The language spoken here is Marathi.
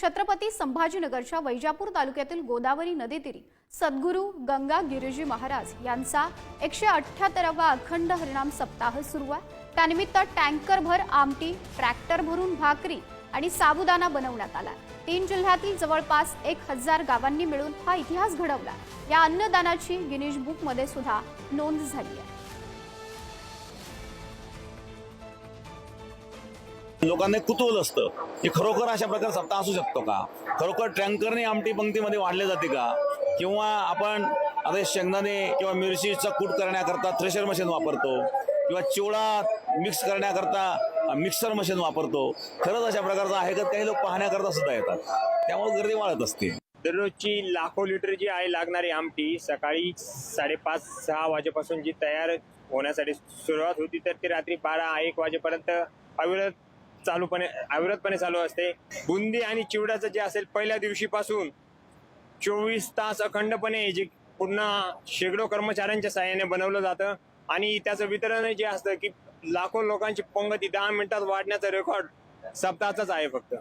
छत्रपती संभाजीनगरच्या वैजापूर तालुक्यातील गोदावरी नदीतील सद्गुरू गंगा गिरीजी महाराज यांचा एकशे अठ्ठ्याहत्तरावा अखंड हरिणाम सप्ताह सुरू आहे. त्यानिमित्त टँकरभर आमटी ट्रॅक्टर भरून भाकरी आणि साबुदाणा बनवण्यात आला तीन जिल्ह्यातील जवळपास एक हजार गावांनी मिळून हा इतिहास घडवला या अन्नदानाची गिनीज बुकमध्ये सुद्धा नोंद झाली आहे. लोकांना एक कुतूहल असतं की खरोखर अशा प्रकारे सप्ताह असू शकतो का? खरोखर टँकरने आमटी पंक्तीमध्ये वाढले जाते का? किंवा आपण आता शेंगदाणे किंवा मिरचीचा कूट करण्याकरता थ्रेशर मशीन वापरतो किंवा चिवडा मिक्स करण्याकरता मिक्सर मशीन वापरतो. खरंच अशा प्रकारचं आहे का? काही लोक पाहण्याकरता सुद्धा येतात. त्यामुळे गर्दी वाढत असते. दररोजची लाखो लिटर जी आहे लागणारी आमटी सकाळी साडेपाच सहा वाजेपासून जी तयार होण्यासाठी सुरुवात होती तर ती रात्री बारा एक वाजेपर्यंत अविरत चालूपणे अविरतपणे चालू असते. बुंदी आणि चिवड्याचं जे असेल पहिल्या दिवशीपासून चोवीस तास अखंडपणे जे पुन्हा शेकडो कर्मचाऱ्यांच्या सहाय्याने बनवलं जातं. आणि त्याचं वितरण जे असतं की लाखो लोकांची पंगती दहा मिनिटात वाढण्याचा रेकॉर्ड सप्ताहाचाच आहे फक्त.